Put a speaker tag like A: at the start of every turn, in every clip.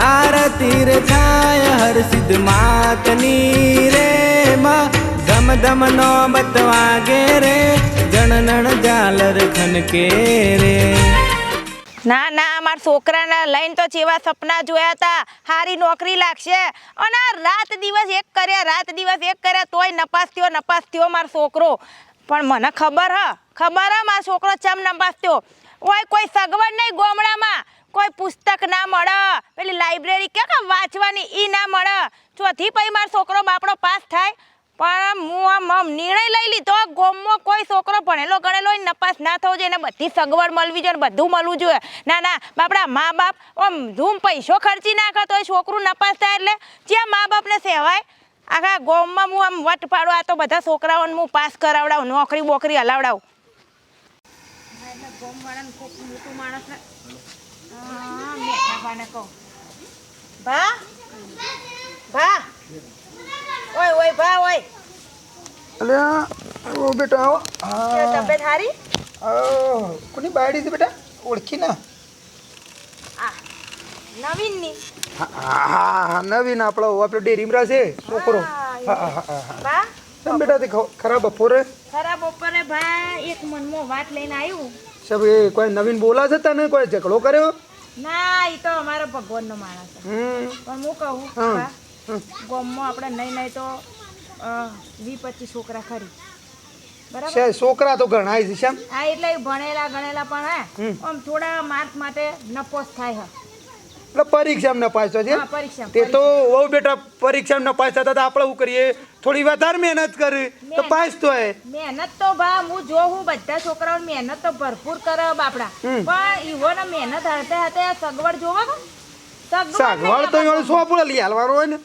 A: આરતી રે થાય, હર સિદ્ધ માતની રે માં. ધમ ધમ નો બતવાગે રે જણનણ જાલર ખનકે રે.
B: ના ના અમારા છોકરાને લઈને તો જેવા સપના જોયા હતા. સારી નોકરી લાગશે. અને રાત દિવસ એક કર્યા, રાત દિવસ એક કર્યા, તોય નપાસ થયો નપાસ થયો મારો છોકરો. પણ મને ખબર હ ખબર હ, મારો છોકરો ચમ નપાસ થયો. ઓય, કોઈ સગવડ નહીં ગામડામાં. કોઈ પુસ્તક ના મળે. પેલી લાઇબ્રેરી કે વાંચવાની ઈ ના મળે. ચોથી પછી મારો છોકરો બાપડો પાસ થાય. પણ હું આમ નિર્ણય લઈ લીધો. ગોમમાં કોઈ છોકરો ભણેલો ગણેલો હોય નપાસ ના થવો જોઈએ. એને બધી સગવડ મળવી જોઈએ બધું મળવું જોઈએ. ના ના, બાપડા, મા બાપ આમ ધૂમ પૈસો ખર્ચી નાખે તો એ છોકરું નપાસ થાય એટલે જ્યાં મા બાપને સેવાય, આખા ગોમમાં હું આમ વટ પાડું. આ તો બધા છોકરાઓને હું પાસ કરાવડાવું, નોકરી બોકરી હલાવડાવું. ગોમવાળાને મોટું માણસને મેઠાભાને કહું ભા ભા ઓય ઓય ભા ઓય
C: અલ્યા ઓ બેટા આવો. હા.
B: તબિયત હારી?
C: આ, કોની બાયડી છે બેટા? ઓળખી ના.
B: આ નવીનની.
C: હા હા હા નવીન આપણો આપણો ડેરીમરા છે. છોકરો
B: હા,
C: હા હા હા હા. બેટા તે ખરાબ બપોરે?
B: ખરાબ બપોરે ભાઈ એક મનમાં વાત લઈને આવ્યું
C: સબ એ કોઈ નવીન બોલા છે તને? કોઈ ઝઘડો કર્યો?
B: ના એ તો અમારો ભગવાનનો માણસ પણ હું કહું ગામમાં આપણે નહીં નહીં તો વી પચીસ છોકરા ખરી. બરાબર?
C: છોકરા તો ઘણા છે
B: હા એટલે ભણેલા ગણેલા પણ હે. આમ થોડા માર્ક માટે નપોસ થાય હે.
C: એટલે પરીક્ષામાં નપાસ છે.
B: પરીક્ષા
C: તે તો વહુ બેટા પરીક્ષામાં નપાસ થતા તો આપણે શું કરીએ? થોડી વધારે મહેનત કરી તો. પાસ તો હે.
B: મહેનત તો ભા હું જોઉં બધા છોકરાઓ મહેનત તો ભરપૂર કરે બાપડા. પણ ઈવોને મહેનત હાથે હાથે આ સગવડ જોવા
C: સગવડ તો એનો સોપડો લઈ હાલવાનો હોય ને.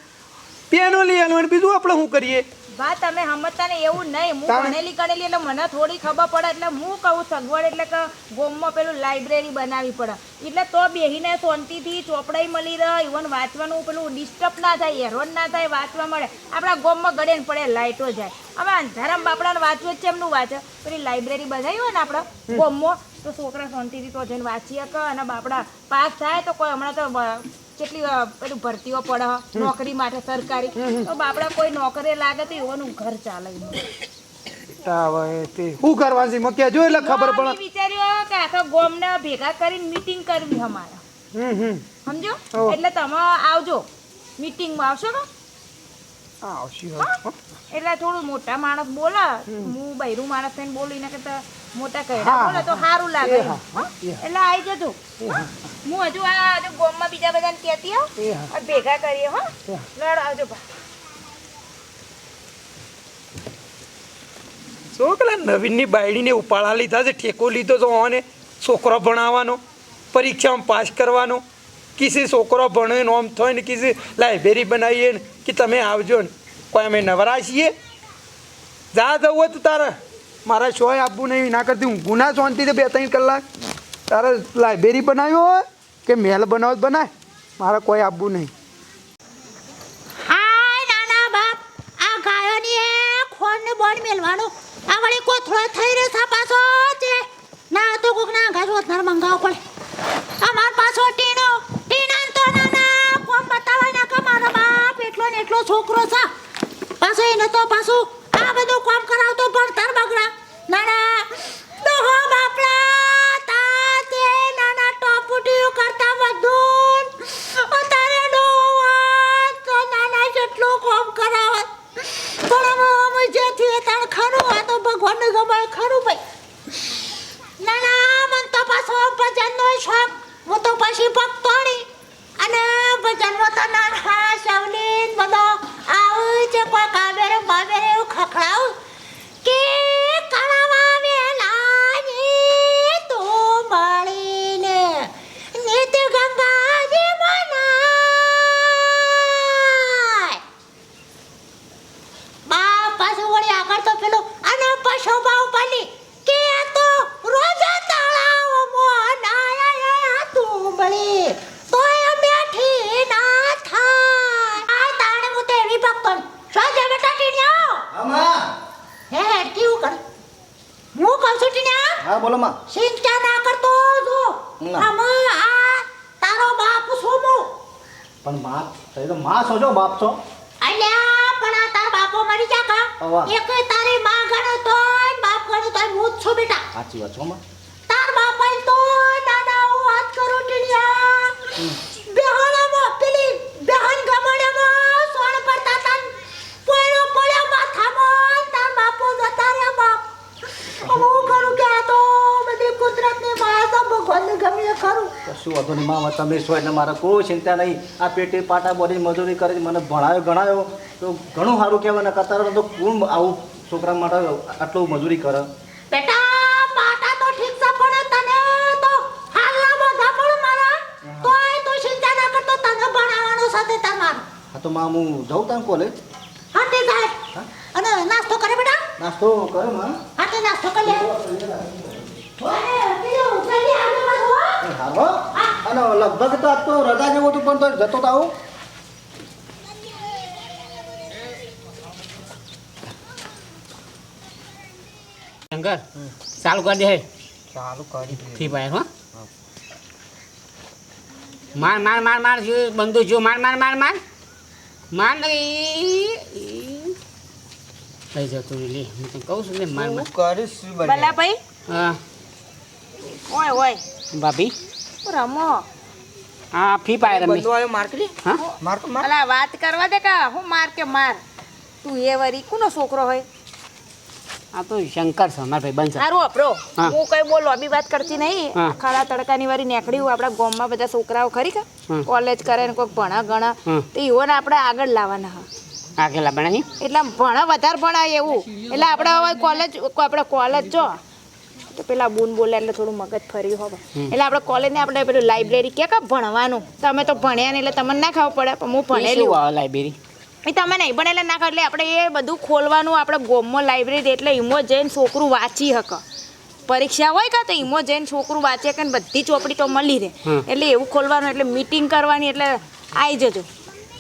C: પેનો લઈ હાલવાનું બીજું આપણે શું કરીએ?
B: બા તમે સમજતા ને એવું નહીં. હું ભણેલી ગણેલી એટલે મને થોડી ખબર પડે એટલે હું કહું સગવડ એટલે કે ગોમમાં પેલું લાઇબ્રેરી બનાવવી પડે. એટલે તો બેહીને શાંતિથી ચોપડાઈ મળી રહે ઇવન વાંચવાનું પેલું ડિસ્ટર્બ ના થાય હેરોન ના થાય વાંચવા મળે. આપણા ગોમમાં ગળે ને પડે લાઇટો જાય. હવે અંધારામાં બાપડાને વાંચવું જ છે એમનું વાંચે. પેલી લાઇબ્રેરી બનાવી હોય ને આપણે ગોમમાં તો છોકરા શાંતિથી તો જઈને વાંચી શકે અને બાપડા પાસ થાય તો કોઈ હમણાં તો કેટલી પેલું ભરતીઓ પડે નોકરી માટે સરકારી. તો બાપડા કોઈ નોકરી લાગે તો એવાનું ઘર ચાલે
C: શું કરવાની છે? જો એટલે ખબર પડે.
B: વિચાર્યો કે આખા ગોમને ભેગા કરીને મીટિંગ કરવી અમારે. સમજો એટલે તમે આવજો. મીટિંગમાં આવશો ને. એટલે થોડું મોટા માણસ બોલે હું બૈરું માણસ થઈને બોલીને કે કરતા મોટા કહે
C: હા,
B: બોલે તો સારું લાગે. એટલે આવી જજો. હું. હજુ આ હજુ ગોમમાં બીજા બધાને કહેતી હોઉં.
C: હા.
B: ભેગા કરીએ હો. લડ આવજો
C: શું પેલા નવીનની બાયડીને ઉપાડા લીધા છે ઠેકો લીધો તો ઓને છોકરો ભણાવવાનો પરીક્ષામાં પાસ કરવાનો. કિસી છોકરો ભણે ને આમ થાય ને કિસી, લાઇબ્રેરી બનાવીએ ને કે તમે આવજો ને. કોઈ અમે નવરા છીએ? જા જવું હોય તો તારે. મારા શોય આપવું નહીં, ના કરતી. હું ગુના શાંતિથી બે ત્રણ કલાક તારે લાઇબ્રેરી બનાવ્યો હોય કે મહેલ બનાવો બનાય? મારે કોઈ આપવું નહીં.
D: બોન મેલવાનો. આ વળી કોથળો થઈ રહ્યો છે પાછો તે ના તો કોક ના ઘાસ વધારે મંગાવવો પડે. અમાર પાછો ટીનો ટીના તો નાના કોમ બતાવવા ના કે મારો બાપ એટલો ને એટલો છોકરો છે. પાછો એને તો પાછું આ બધું કામ કરાવતો ભણતર બગડા. નાના બાપ
E: છો?
D: અલ્યા પણ આ તાર બાપો મરી જા કા. એક તારી માં ગણો તો બાપ ગણો તો હું જ છું બેટા.
E: સાચી વાત છો માં
D: તાર બાપાએ તો નાના હું વાત કરું ટીડિયા બેહાણામાં પેલી બેહન ગમણેમાં સોણ પડતા તાન પોયણો પડ્યો માથામાં તાર બાપો જતા રહ્યા બાપ હવે હું કરું કે આ તો બધી કુદરતની માયા તો ભગવાનને ગમે એ ખરું
E: કશું વાંધો નહીં માં તમે છો એટલે મારે કોઈ ચિંતા નહીં. આ પેટે પાટા બોડી મજૂરી કરી મને ભણાવ્યો ગણાવ્યો તો ઘણું સારું કહેવાય ને કરતા તો કોણ આવું છોકરા માટે આટલું મજૂરી કરે?
D: બેટા પાટા તો ઠીક છે પણ તને તો હાલના બધા પણ મારા. તોય તું ચિંતા ના કરતો તને ભણાવવાનો સાથે તમારો.
E: હા તો માં હું જાઉં તાન કોલેજ
D: હા તે જાય અને નાસ્તો કરે બેટા?
E: નાસ્તો કરે માં
D: હા તે નાસ્તો કરી લે. ઓય, પેલું ઉતરી આવજો હા.
E: હો. અને લગભગ તો આજ તો રજા જેવું હતું પણ તો જતો તો આવું.
F: શંકર ચાલુ કરી દે
C: ચાલુ કરી
F: ફ્રી ફાયર હો. માર માર માર માર જો બંદૂક જો માર માર માર માર. માર નહીં થઈ. લઈ જતું લે. હું તો કહું છું ને માર માર.
C: કરીશ
B: ભલા ભાઈ?
F: હા.
B: ઓય ઓય.
F: ભાભી?
B: રમો.
F: હા ફ્રી ફાયર રમી
C: આવ્યો માર્કેટ
F: હા?
C: માર્ક
B: અલા વાત કરવા દે કા? હું માર કે માર? તું એ વરી કોનો છોકરો હોય?
F: આ તો શંકર છે મારા ભાઈ બનશે
B: સારું અપરો
F: હું.
B: કઈ બોલો અભી વાત કરતી નહીં.
F: હા.
B: તડકાની વારી નીકળી હું આપણા ગામમાં બધા છોકરાઓ ખરી કે? કોલેજ કરે ને કોઈક ભણા ગણા.
F: એવો
B: તો ઈવોને આપણે આગળ લાવવાના હા.
F: બનાવી
B: એટલે ભણા વધારે ભણાય એવું. એટલે આપણે હવે કોલેજ આપણે કોલેજ જો. તો પેલા બૂન બોલે એટલે થોડું મગજ ફર્યું હવે. એટલે આપણે કોલેજને આપણે પેલું લાઇબ્રેરી કે ભણવાનું? તમે તો ભણ્યા નહીં એટલે તમને ના ખાવું પડે પણ હું ભણેલી.
F: લાઇબ્રેરી
B: એ તમે નહીં ભણેલા ના ખાવ એટલે આપણે એ બધું ખોલવાનું આપણે ગોમમાં લાઇબ્રેરી એટલે ઈમો જઈને છોકરું વાંચી હક. પરીક્ષા હોય કાં તો ઈમો જઈને છોકરું વાંચે કે બધી ચોપડી તો મળી રહે. એટલે એવું ખોલવાનું એટલે મીટિંગ કરવાની એટલે આવી જજો.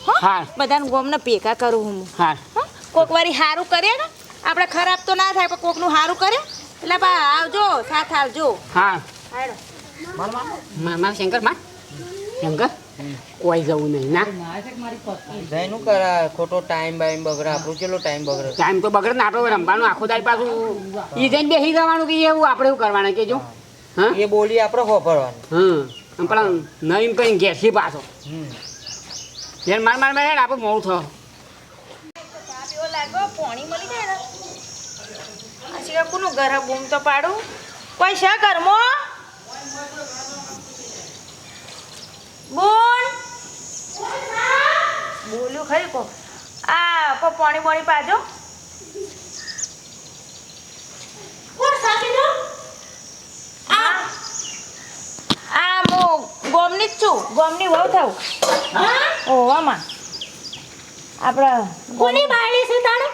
B: હો. બધાને ગોમને ભેગા કરું હું.
F: હા
B: હો? કોક વારી સારું કરીએ ને આપણે ખરાબ તો ના થાય પણ કોકનું સારું કરે. એટલે બા આવજો સાથ આવજો
F: હા.
B: મામા
F: મા શંકરમાં. શંકર કોઈ જવું નહીં ના.
G: નું કરા? ખોટો ટાઈમ બાઈમ બગડે. આપણું ચેલો ટાઈમ બગડે?
F: ટાઈમ તો બગડે ને આપણે રમવાનું આખો દાડી પાછું. ઈ જઈને બેસી જવાનું કે એવું આપણે એવું કરવાનું કે જો? હા?
G: એ બોલી આપણે હોભરવાની
F: હમ. પણ નવીન કઈ ઘેસી પાછો.
G: હમ.
F: જેને માર માર માર આપણે મોડું થયો
B: લાગો પાણી સિવાય કોનું ઘર બૂમ તો પાડું. કોઈ છે ઘરમો? બોલ. બોલ્યું ખરી કો આ પાણી બોણી પાજો. ગોમની જ છું. ગોમની વહુ થાઉં ઓવામાં આપણે
D: કોની બાયડી છે તારે?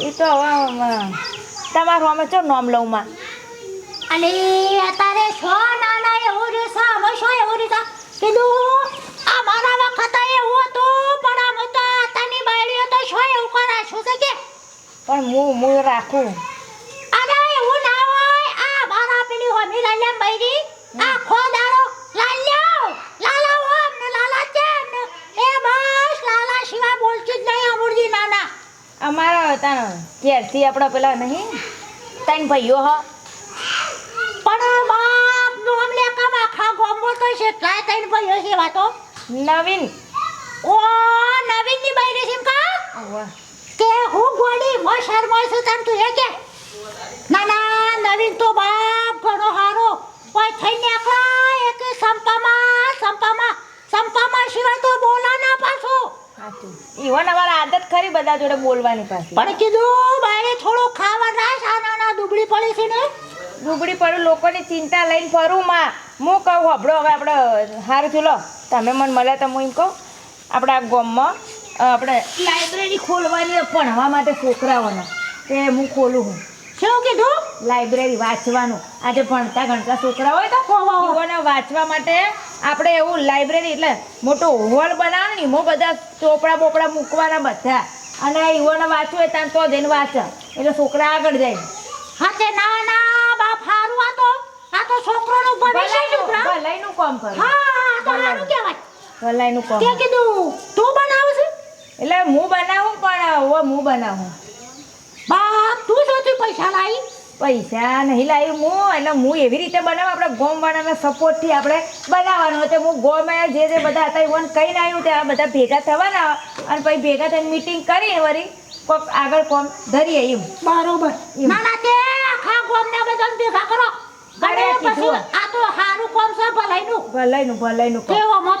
B: એ તો તમારું અમે ચો નામ લઉં
D: અને અત્યારે છો નાના એવું રે છે અમે છો એવું રે છે કીધું આ મારા વખતે એવું હતું પણ અમે તો આતાની બાયડીઓ તો છો એવું કરાશું છે કે
B: પણ હું હું રાખું
D: અરે એવું ના હોય આ મારા પેલી હોમી લાલ્યા બાયડી આ ખોદારો લાલ્યો લાલા ઓમ ને લાલા ચેમ ને એ બસ લાલા સિવાય બોલતી જ નહીં અમુરજી નાના
B: અમારા તાણ ઘેરથી આપણા પેલા નહીં? ત્રણ ભાઈઓ હ.
D: પણ બાપ નોમ લે કામ આખા ગોમો તો છે એટલા તૈન ભાઈઓ છે વાતો
B: નવીન.
D: ઓ નવીનની બાઈ છે કા? કે હું ગોડી મો શર્મા છું તમ તું એ કે? ના ના નવીન તો બાપ ઘણો હારો. કોઈ થઈને આખા એક સંપામાં સંપામાં સંપામાં સિવાય તો બોલા ના પાછો.
B: ઈવન અમારા આદત ખરી બધા જોડે બોલવાની પાછી.
D: પણ કીધું બાયડે થોડું ખાવા રાખ આ નાના દુબળી પડી છે ને.
B: દુબળી પડું લોકોની ચિંતા લઈને ફરું માં. હું કહું હબળો હવે આપણે હારું છું લો. તમે મને મળ્યા તો હું એમ કહું આપણા ગામમાં આપણે લાઇબ્રેરી ખોલવાની ભણવા માટે છોકરાઓને. તે હું ખોલું હું.
D: શું કીધું?
B: લાઇબ્રેરી વાંચવાનું. આજે ભણતા ગણતા છોકરા હોય તો વાંચવા માટે આપણે એવું લાઇબ્રેરી એટલે મોટો હોલ બનાવે ને એમાં બધા ચોપડા બોપડા મૂકવાના બધા. અને યુવાનો વાંચવું હોય ત્યાં તો જઈને વાંચે. એટલે છોકરા આગળ જાય.
D: હા તે ના ના બાપ હારું આ તો આ તો છોકરોનું ભવિષ્યનું
B: ભલાઈનું
D: ભલા.
B: કામ કરે.
D: હા તો હારું કહેવાય.
B: ભલાઈનું કામ
D: તે કીધું તું બનાવે છે?
B: એટલે હું બનાવું પણ હું બનાવું.
D: બાપ તું શોથી પૈસા લાવી?
B: પૈસા નહીં લાવ્યું હું એટલે હું એવી રીતે બનાવું આપણે ગોમવાળાના સપોર્ટથી આપણે બનાવવાનું હતું હું ગોમાં જે જે બધા હતા એવોને કહીને આવ્યું ત્યાં બધા ભેગા થવાના અને પછી ભેગા થઈને મીટિંગ કરી વળી કોક આગળ કોમ ધરીએ એમ.
D: બરોબર. ના ના તે આખા ગામના બધાને ભેગા કરો. અને
B: અરે
D: પછી
B: કીધું.
D: આ. તો હારું કોમ છે ભલાઈનું.
B: ભલાઈનું ભલાઈનું કોમ.
D: ઓમો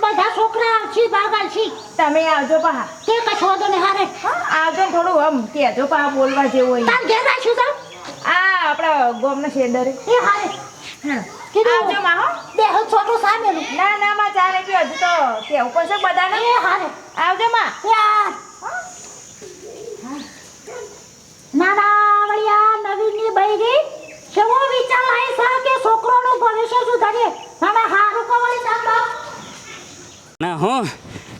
D: બધા છોકરા આવશે ભાગ આવશે.
B: તમે આવજો પા
D: તે કશો ને હારે.
B: આવજો ને થોડું આમ કહેજો પા બોલવા જેવું હોય.
D: તાર ઘેર રાખ્યું તો?
B: આ આપણા ગોમના શેડરે
D: એ હારે.
B: આવજો માં હો.
D: દેહ છોટો સામેલું
B: ના. ના માં ચાલે કે હજુ તો કેવું પડશે બધાને.
D: એ હારે.
B: આવજો માં.
D: યાર. નાના વળિયા નવીનની બૈરી. કેવો વિચાર આવી છે કે છોકરોનું ભવિષ્ય સુધારીએ? નાના હારું કવાળી
F: ના હું.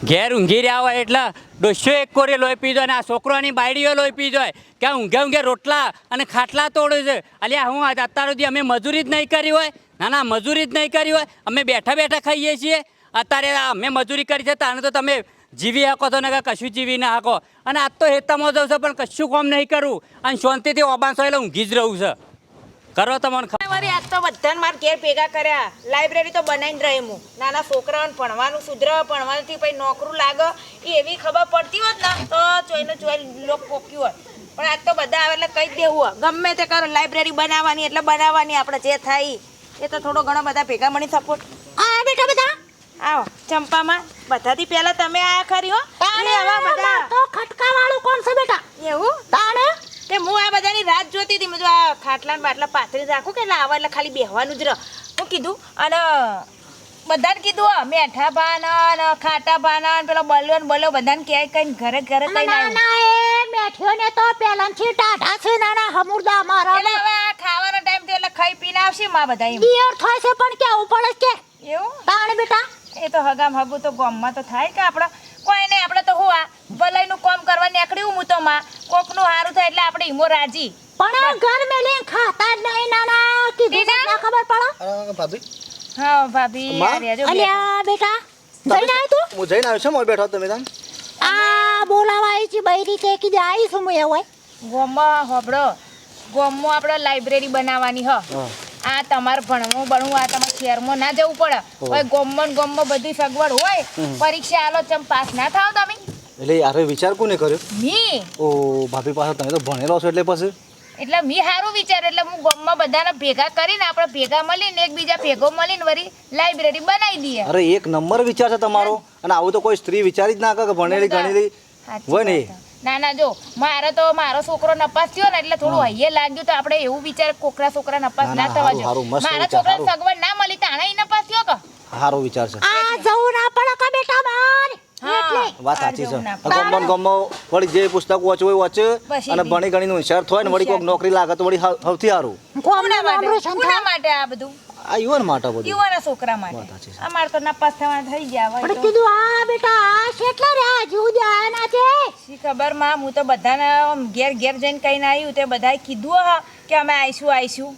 F: ઘેર ઊંઘી રહ્યા હોય એટલે ડોસ્યો એક કોરે લોહી પીધો અને આ છોકરોની બાયડીઓ લોહી પીધો હોય કે ઊંઘે ઊંઘે રોટલા અને ખાટલા તોડે છે. અલ્યા, હું અત્યાર સુધી અમે મજૂરી જ નહીં કરી હોય. ના ના, મજૂરી જ નહીં કરી હોય. અમે બેઠા બેઠા ખાઈએ છીએ. અત્યારે અમે મજૂરી કરી છે તાને તો તમે જીવી શકો છો ને કશું જીવી ના શકો. અને આજ તો હેતામાં જવું છે, પણ કશું કામ નહીં કરવું અને શાંતિથી ઓબાસો એટલે ઊંઘી જ રહું છે. કરો તમને ખબર.
B: મારી આજ તો બધાને માર ઘેર ભેગા કર્યા. લાઇબ્રેરી તો બનાવીને રહી હું. નાના છોકરાઓને ભણવાનું સુધરે ભણવાથી પછી નોકરું લાગે એ એવી ખબર પડતી હોત ને તો જોઈને જોઈ લોક પોક્યું હોત. પણ આજ તો બધા આવે એટલે કહી દેવું હોય. ગમે તે કરો લાઇબ્રેરી બનાવવાની એટલે બનાવવાની આપણે જે થાય એ તો થોડો ઘણો બધા ભેગા મળી સપોર્ટ
D: આ બેટા બધા.
B: આવો ચંપામાં. બધાથી પહેલા તમે આયા ખરી હો. આવા બધા.
D: તો ખટકા વાળું કોણ છે બેટા?
B: એવું?
D: તાણે?
B: તે હું આ બધાની રાત જોતી હતી મેં આ ખાટલા ને બાટલા પાથરી રાખું કે લાવા એટલે ખાલી બેહવાનું જ રહ. હું કીધું અને બધાને કીધું મેઠા ભાના ને ખાટા ભાના ને પેલો બલ્યો ને બલ્યો બધાને ક્યાંય કઈ ઘરે ઘરે કઈ ના
D: એ મેઠીઓને તો પહેલાંથી ટાઢા છે નાના હમુરદા મારા
B: એટલે હવે આ ખાવાનો ટાઈમ થયો એટલે ખાઈ પીને આવશે માં બધા એમ.
D: ડિયર થાય છે પણ કેવું પડે કે
B: એવું?
D: તાણે બેટા?
B: એ તો હગામ હગું તો ગામમાં તો થાય કે આપણે. કોઈ નહીં આપણે તો હું આ ભલાઈનું કામ કરવા નીકળ્યું હું તો માં કોકનું હારું થાય એટલે આપણે ઈમો રાજી.
D: પણ ઘર મેલી ખાતા જ નહીં નાના કીધું છે ના ખબર પડે?
E: ભાભી.
B: હા ભાભી
D: અલ્યા બેટા. જઈને આવી તું.
E: હું જઈને આવ્યો છું મોર બેઠો તમે તાન.
D: આ બોલાવા આવી છે બૈરી કે કીધું આવીશું હું એવું હોય.
B: ગોમમાં હોબળો. ગોમમાં આપણે લાઇબ્રેરી બનાવવાની હ. આ તમારે ભણવું ભણવું આ તમારે શહેરમાં ના જવું પડે. હોય ગોમમાં ને ગોમમાં બધી સગવડ હોય પરીક્ષા આલો ચમ પાસ ના થાવ તમે?
E: એટલે યાર વિચાર કોને કર્યો?
B: મી.
E: ઓ ભાભી પાસે તમે તો ભણેલો છો એટલે પછી?
B: એટલે મી હારો વિચાર એટલે હું ગામમાં બધાને ભેગા કરીને આપણે ભેગા મળીને એકબીજા ભેગો મળીને વરી લાઇબ્રેરી બનાવી દઈએ.
E: અરે એક નંબર વિચાર છે તમારો. અને આવું તો કોઈ સ્ત્રી વિચારી જ ના કરે કે ભણેલી ગણેલી. હોય ને?
B: ના ના જો મારે તો મારો છોકરો નપાસ થયો ને એટલે થોડું હૈયે લાગ્યું તો આપણે એવું વિચાર કોકરા છોકરા નપાસ
E: ના,
B: થવા
E: હારું,
B: જોઈએ.
E: હારું,
B: મારા
E: છોકરા
B: સગવડ ના મળી તાણે આણે નપાસ થયો કે?
E: સારો વિચાર છે.
D: આ જવું ના પડે કે બેટા બાર.
E: વાત સાચી છે. ગમન ગમો. વળી જે પુસ્તક વાંચવું હોય વાંચે
B: એ
E: અને
B: ભણી
E: ભણી નું હોશિયાર થાય ને વળી કોઈક નોકરી લાગે તો વળી સૌથી સારું
B: કોના માટે? આ બધું?
E: આ યુવાન માટે બધું.
B: યુવાના છોકરા માટે.
E: સાચી
B: અમારે તો નપાસ થવાના થઈ ગયા હોય
D: પણ કીધું આ બેટા આ કેટલા રહ્યા જુદ આના છે?
B: શી ખબરમાં હું તો બધાને ઘેર ઘેર જઈને કહીને આવ્યું તે બધાએ કીધું હા કે અમે આવીશું આવીશું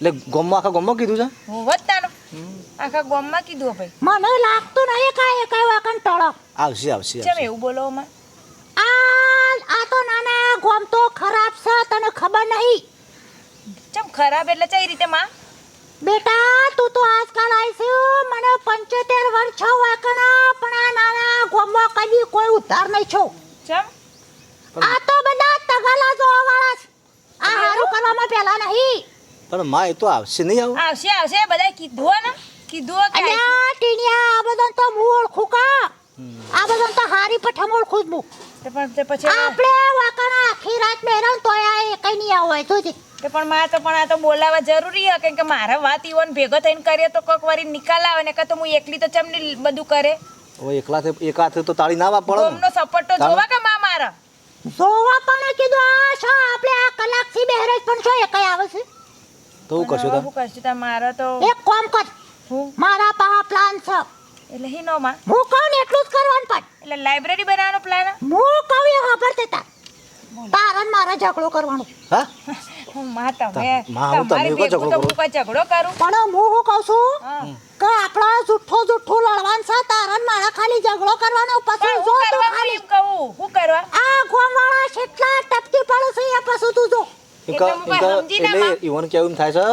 E: એટલે ગમમાં આખા ગમમાં કીધું છે?
B: હું વધતાનો આખા ગામમાં કીધું ભાઈ.
D: મને લાગતું નહીં કાંઈ કઈ વાકન ટળો.
E: આવશે આવશે
B: ચમ. એવું બોલો માં
D: આ આ તો નાના ગોમ તો ખરાબ છે તને ખબર નહીં?
B: ચમ ખરાબ એટલે કઈ રીતે માં?
D: બેટા તું તો આજકાલ આવીશું મને પંચોતેર વર્ષ છો વાકણા પણ આ નાના ગોમમાં કદી કોઈ ઉધાર નહીં છો.
B: ચમ?
D: આ તો બધા તગાલા જોવા વાળા છે. આ હારું કરવામાં પહેલા નહીં.
E: પણ માં એ તો આવશે નહીં આવું.
B: આવશે આવશે બધા કીધું ને. કીધું કે
D: અને. આ ટીનિયા આ બધા તો હું ઓળખું કા? આ બધા તો હારી પઠમ ઓળખું જ હું.
B: તે પણ તે પછી
D: આપણે વાકણા આખી રાત મેરન તો આ એકઈ નહીં આવે હોય જોજે.
B: તે પણ માં તો પણ આ તો બોલાવા જરૂરી હે કેમ કે મારા વાત ઈવન ભેગો થઈને કરીએ તો કોક વારી નિકાલ આવે ને કાં તો હું એકલી તો ચમની બધું કરે?
E: હવે એકલાથી એક હાથે તો તાળી ના વાપ પડે ને
B: સપોર્ટ તો જોવા કે માં મારા?
D: જોવા પણ કીધું આ છો આપણે આ કલાકથી બહેરજ પણ છો એકઈ આવે છે?
E: તો હું કરશું
B: તો હું કરશું તાર? મારો તો
D: એક કામ કર. મારા પાસે પ્લાન છે.
B: એટલે હિનો માં
D: હું કહું ને એટલું જ કરવાનું પણ.
B: એટલે લાઇબ્રેરી બનાવવાનો પ્લાન
D: હું કહું એ ખબર તાર. તારા મારા ઝઘડો કરવાનો.
E: હા?
B: હું માતા
E: તા- માં હું
B: તમારી
E: તમે
B: તો
E: ઝઘડો
B: હું ઝઘડો કરું?
D: પણ હું હું કહું છું કે આપણા જુઠ્ઠો જુઠ્ઠો લડવાનું છે તારા મારા ખાલી ઝઘડો કરવાનો પછી જો તો ખાલી
B: કહું? હું કરવા?
D: આ ગોમાળા કેટલા ટપકી પડે છે એ પછી તું જો.
B: એટલે હું સમજી ના માં.
E: ઈવન કેવું થાય છે?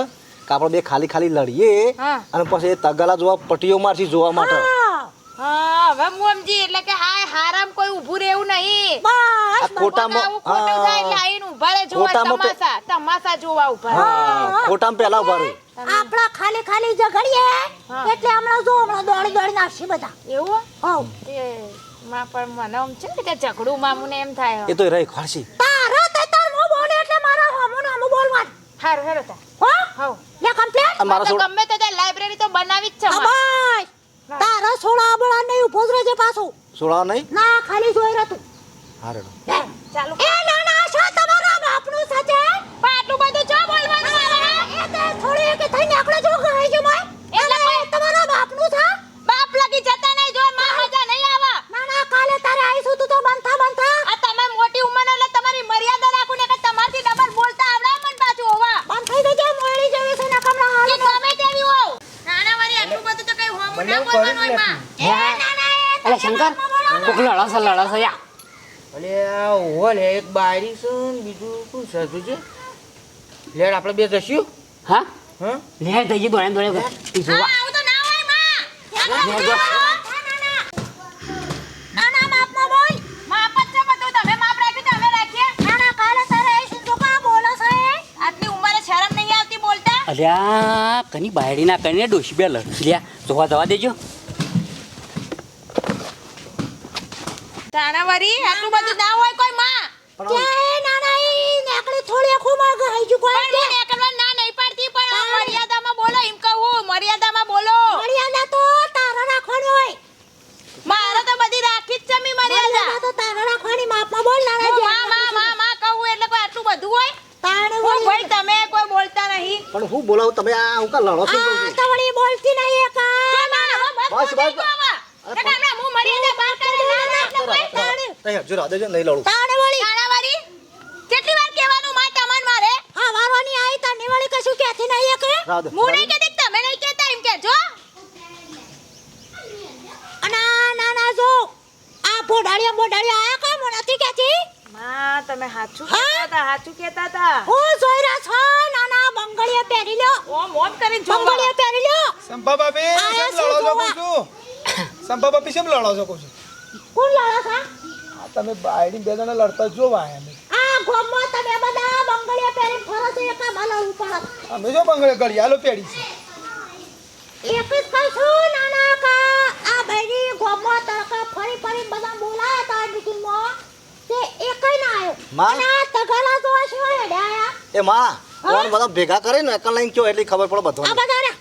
E: આપણે બે ખાલી ખાલી લડીએ અને પછી એ તગાલા જોવા પટીઓ મારથી જોવા માટે.
D: હા,
B: હા હવે હું એટલે કે હાય હારામ કોઈ ઊભું રહેવું નહીં.
D: બસ
E: ખોટામાં
B: ખોટું થાય એટલે આઈને ઊભા રહે જોવા
E: ખોટામાં પે-
B: તમાશા તમાશા જોવા ઊભા
E: હા, ખોટામાં પહેલા ઊભા રહે.
D: આપણા ખાલી ખાલી ઝઘડીએ એટલે હમણાં જો હમણાં દોડી દોડી નાખશે બધા.
B: એવું?
D: હોવ
B: એ માં પણ મને આમ છે ને કે ઝઘડું મામુને એમ થાય
E: એ તો રહી ખોરશી
D: તારો તે તાર મો બોલે એટલે મારા હોમું નામું બોલવાનું.
B: હારું હેરો તા
D: હો?
B: હવ.
D: લે કમ્પ્લેટ
E: આ મારા
B: તો
E: છોડ
B: ગમે તે લાઇબ્રેરી તો બનાવી જ છે માં.
D: તારો છોડા બળા નહીં ઊભો જ રહેજે પાછો?
E: છોડાવ નહીં?
D: ના ખાલી જોઈ રહેતું
E: તું. હારે
B: ચાલુ
D: એ ના ના શા તમારા બાપનું સાચે
B: પણ આટલું બધું ચો બોલવાનું આવે
D: એ તે થોડી કે થઈ નીકળે જો ગઈ છે મોય એટલે તમારા બાપનું છે
B: બાપ લગી જતા નહીં જો માં મજા નહીં આવે
D: ના ના કાલે તારે આવીશું તું તો બનતા બનતા
B: આ તમે મોટી ઉંમર એટલે તમારી મર્યાદા રાખો ને કે તમારથી ડબલ બોલતા આવડે મન પાછું હોવા
D: બંધ થઈ જજે મોયડી જેવી છે ને કમલા હાલ
B: કે ગમે તેવી હોવ આટલું બધું તો કઈ હોવું ના બોલવાનું હોયમાં.
D: એ ના ના
F: અલે શંકર કોક લડસ લડસ યા.
G: અલે આ ઓહો હે એક બારી છે બીજું શું સજુ છે? લેડ આપણે બે જશું
F: હા?
G: હા?
F: લે થઈ ગઈ દોડે. દોડે
B: હા આવું તો ના હોયમાં.
F: અલ્યા કની બાયડી ના કરીને ડોશી બે લ્યા જોવા જવા દેજો.
B: તાણાવારી આટલું બધું ના હોય કોઈ માં
D: કે ના ના ઈ નેકળી થોડી ખુમા ગઈ જુ કોઈ
B: પણ હું નીકળવા ના નહીં પાડતી પણ આ મર્યાદામાં બોલો એમ કહું મર્યાદામાં બોલો
D: મર્યાદા તો તારા રાખવાની હોય
B: મારે તો બધી રાખી જ છે મી મર્યાદા
D: મર્યાદા તો તારા રાખવાની માપમાં બોલ ના
B: હું
D: ના
B: માં માં માં માં કહું એટલે કોઈ આટલું બધું હોય
D: તાણે
B: હું
D: બોલ
B: ભાઈ તમે કોઈ બોલતા નહીં
E: પણ હું બોલાવું કા લડો છો કહું
D: આ તો વળી બોલતી નહીં એક.
E: બસ, બસ, બસ.
B: હું મર્યાદા બહાર કરે ના ના કોઈ
D: તાણે
E: નહીં હજુ રાધે નહીં લડું.
D: તાણે વળી
B: જાણાવારી કેટલી વાર કહેવાનું માં તમને મારે?
D: હા વારવાની આઈ તાને વળી કશું કહેતી નહીં એક
B: હું? નહીં કહેતી તમે નહીં કેતા એમ કહેજો
D: અને આ ના ના જો આ બોડાળિયા બોડાળિયા આયા કા? મને નથી કેતી
B: માં તમે સાચું કહેતા હતા સાચું કહેતા હતા.
D: હું જોઈ રહ્યા છો નાના પહેરી લ્યો
B: ઓમ ઓમ કરીને જો
D: બંગડીયા પહેરી લ્યો
C: સંભા બાપી
D: આયા
C: કેમ લડો છો? કહું છું? સંપા બાપી કેમ લડો છો કહું છું?
D: કોણ લડો છો?
C: આ તમે બાયડી બે જણા લડતા જો વાય અમે
D: આ ગોમમાં તમે બધા બંગડીયા પહેરીને ફરો છો એક માલા ઉપર
C: અમે જો બંગડે ઘડિયાળો પહેરી છે.
D: એક જ કહું છું નાના કા આ બાયડી ગોમો તરકા ફરી ફરી બધા બોલાયા તા મીટિંગમાં તે એકય ના આવ્યો.
E: માં?
D: અને આ તગાલા જોવા છો હેડ્યા
E: એ માં કોણ બધા ભેગા કરે ને એકલ લઈને કયો એટલી ખબર પડે
D: આ
E: બધા
D: રે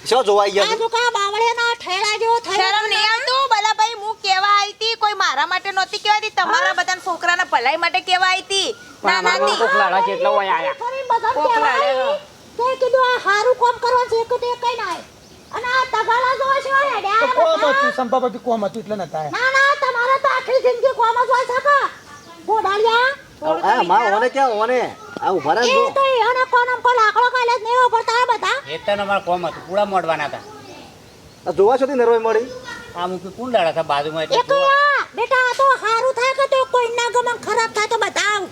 E: શું જોવા આવી
D: આ
E: ગયા
D: બાવળે ના ઠેડા જેવો થઈ
B: શરમ નહીં આવતું? બલા ભાઈ હું કેવા આઈતી કોઈ મારા માટે નહોતી કહેવાતી? તમારા બધા છોકરાના ભલાઈ માટે કેવા આઈતી ના ના
F: પણ કોકલાડા એટલે હોય આયા.
B: કોકલાડા
D: તો. કીધું આ હારું કામ કરવા છે. કે તે કઈ ના અને આ તગાલા જો
C: છે
D: હેડ્યા
C: કોમ
D: બધા?
C: હતું? સંપા બાપી કોમ હતું એટલે નતા.
D: ના ના તમારા તો આખી જિંદગી કોમ જ હોય છે કા ગોડાળિયા.
E: હા માં ઓને કે ઓને? આ ઊભા રહે જો.
D: તો એને કોનમ કો લાકડો કાલે જ નહીં વાપરતા આ બધા.
F: એ તને અમારે કોમ હતું મોડવાના હતા.
E: આ જોવા છોથી નરવાઈ મળી?
F: આ મૂકી કોણ લડા હતા બાજુમાં એટલે
D: એક બેટા આ તો હારું થાય કે તો કોઈ ના ગમન ખરાબ થાય તો બતાવ.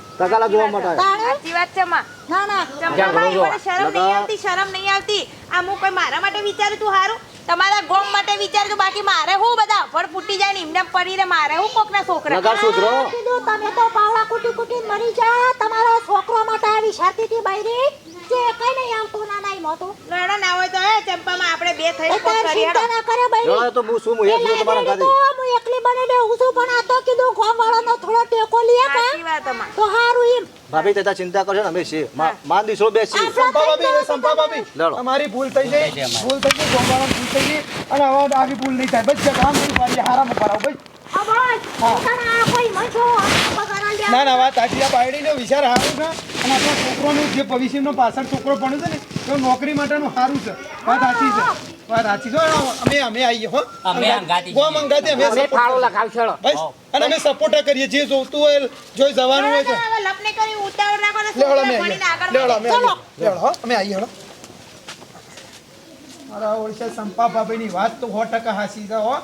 E: જોવા માટે
B: સાચી વાત છે માં.
D: ના ના.
B: ચંપાભાઈ, મને શરમ નહીં આવતી શરમ નહીં આવતી. આ કોઈ મારા માટે વિચાર્યું તું હારું? તમારા ગોમ માટે વિચારજો બાકી મારે હું બધા ફળ ફૂટી જાય ને એમને પડી રે મારે હું કોકના છોકરા
E: નગર
D: છોકરો. કીધું તમે તો પાવડા કુટી કુટી મરી જા. તમારો છોકરો માટે આવી શાતી હતી બૈરી. જે કઈ નહીં આવતું ના નહીં મોતું
B: લડા ના હોય તો હે ચંપામાં આપણે બે થઈ
D: એ તાર ચિંતા ના કરે બૈરી.
E: જોડે તો હું શું હું એક તમારા
D: લાઈબ્રેરી તો હું એકલી બની દઉં છું પણ આ તો કીધું ગોમવાળાનો થોડો ટેકો લે કા?
B: સાચી વાત અમાર.
D: તો હારું એમ.
E: ભાભી તેતા ચિંતા કરશો ને અમે છીએ. મા- માન
C: સંપા સંપા બાપી
E: લડો.
C: અમારી ભૂલ થઈ ગઈ
F: જાય
C: ભૂલ થઈ ગઈ ગોમવાળાની ભૂલ થઈ ગઈ અને હવે આવી ભૂલ નહીં થાય. બસ જગામ નહીં પાડી હારામ કરાવો બસ ના ના વાત સાચી આ બાયડીનો વિચાર સારું છે. અને આપણા છોકરોનું જે ભવિષ્યનો પાછળ છોકરો ભણ્યો છે ને તો નોકરી માટેનું સારું છે. વાત સાચી છે. વાત સાચી છે. અમે અમે આવીએ હો.
F: અમે અંગાતી
C: ગોમ અંગાતી અમે
F: ફાળો લખાવશો
C: બસ. અને અમે સપોર્ટ કરીએ જે જોતું હોય જોઈ જવાનું હોય છે.
B: લપને કરી ઉતાવળ રાખો ને
C: લેવડો અમે
B: આગળ
C: લેવડો અમે. લેવડો હો. અમે આવીએ હો. મારા ઓળશે સંપા ભાભીની વાત તો સો ટકા હાસી છે હો.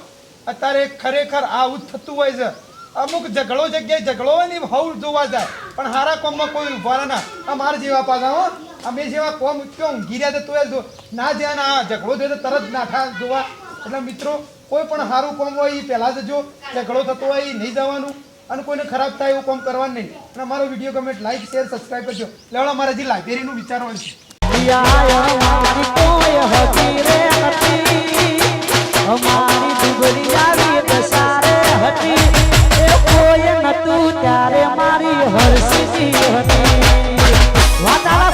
C: અત્યારે ખરેખર આવું જ થતું હોય છે. અમુક ઝઘડો જગ્યાએ ઝઘડો હોય ને હવ જોવા જાય. પણ હારા કોમમાં કોઈ ઊભા ના. અમારા જેવા પાછા હો. અમે જેવા કોમ ઉચક્યો ઊંઘી રહ્યા તોય ના જ્યાં ના ઝઘડો થયો તો તરત નાખા જોવા. એટલે મિત્રો, કોઈ પણ સારું કોમ હોય એ પહેલાં જજો. ઝઘડો થતો હોય એ નહીં જવાનું અને કોઈને ખરાબ થાય એવું કોમ કરવાનું નહીં. અને અમારો વીડિયો ગમે લાઈક શેર સબસ્ક્રાઈબ કરજો. લેવડો અમારા જે લાઇબ્રેરીનું વિચારો છે.
H: ત્યારે મારી હરસી હતી. વાતાવરણ